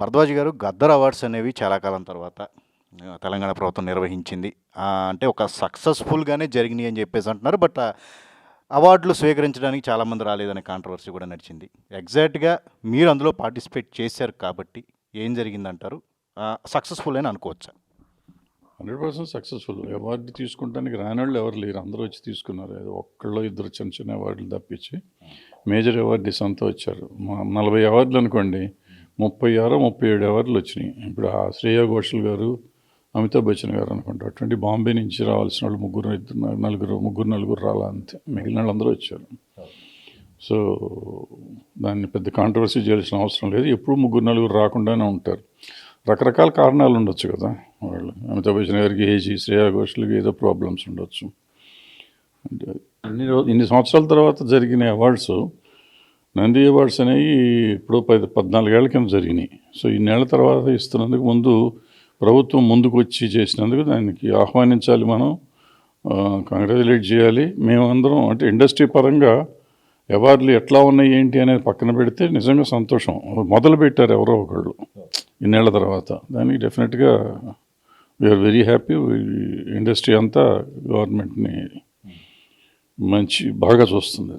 భరద్వాజ్ గారు గద్దర్ అవార్డ్స్ అనేవి చాలా కాలం తర్వాత తెలంగాణ ప్రభుత్వం నిర్వహించింది. అంటే ఒక సక్సెస్ఫుల్గానే జరిగినాయి అని చెప్పేసి అంటున్నారు. బట్ అవార్డులు స్వీకరించడానికి చాలామంది రాలేదనే కాంట్రవర్సీ కూడా నడిచింది. ఎగ్జాక్ట్గా మీరు అందులో పార్టిసిపేట్ చేశారు కాబట్టి ఏం జరిగిందంటారు? సక్సెస్ఫుల్ అని అనుకోవచ్చా? Hundred percent successful. అవార్డు తీసుకుంటానికి రానోళ్ళు ఎవరు లేరు. అందరూ వచ్చి తీసుకున్నారు. ఒక్కళ్ళు ఇద్దరు చిన్న చిన్న అవార్డులు తప్పించి. మేజర్ అవార్డు అంతా వచ్చారు. మా- నలభై అవార్డులు అనుకోండి ముప్పై ఆరు ముప్పై ఏడు అవర్లు వచ్చినాయి. ఇప్పుడు ఆ శ్రేయా ఘోషల్ గారు అమితాబ్ బచ్చన్ గారు అనుకుంటా అటువంటి బాంబే నుంచి రావాల్సిన వాళ్ళు ముగ్గురు ఇద్దరు నలుగురు ముగ్గురు నలుగురు రాలా అంతే. మిగిలిన వాళ్ళందరూ వచ్చారు. సో దాన్ని పెద్ద కాంట్రవర్సీ చేయాల్సిన అవసరం లేదు. ఎప్పుడు ముగ్గురు నలుగురు రాకుండానే ఉంటారు. రకరకాల కారణాలు ఉండొచ్చు కదా వాళ్ళు. అమితాబ్ బచ్చన్ గారికి ఏజీ శ్రేయా ఘోషల్కి ఏదో ప్రాబ్లమ్స్ ఉండొచ్చు. అంటే ఇన్ని రోజు ఇన్ని సంవత్సరాల తర్వాత జరిగిన అవార్డ్స్ నంది అవార్డ్స్ అనేవి ఇప్పుడు పది పద్నాలుగేళ్ళ కింద జరిగినాయి. సో ఇన్నేళ్ళ తర్వాత ఇస్తున్నందుకు ముందు ప్రభుత్వం ముందుకు వచ్చి చేసినందుకు దానికి ఆహ్వానించాలి మనం. కంగ్రాచులేట్ చేయాలి. మేమందరం అంటే ఇండస్ట్రీ పరంగా అవార్డులు ఎట్లా ఉన్నాయి ఏంటి అనేది పక్కన పెడితే నిజంగా సంతోషం. మొదలు పెట్టారు ఎవరో ఒకళ్ళు ఇన్నేళ్ళ తర్వాత. దానికి డెఫినెట్గా వీఆర్ వెరీ హ్యాపీ ఇండస్ట్రీ అంతా గవర్నమెంట్ని మంచి బాగా చూస్తుంది.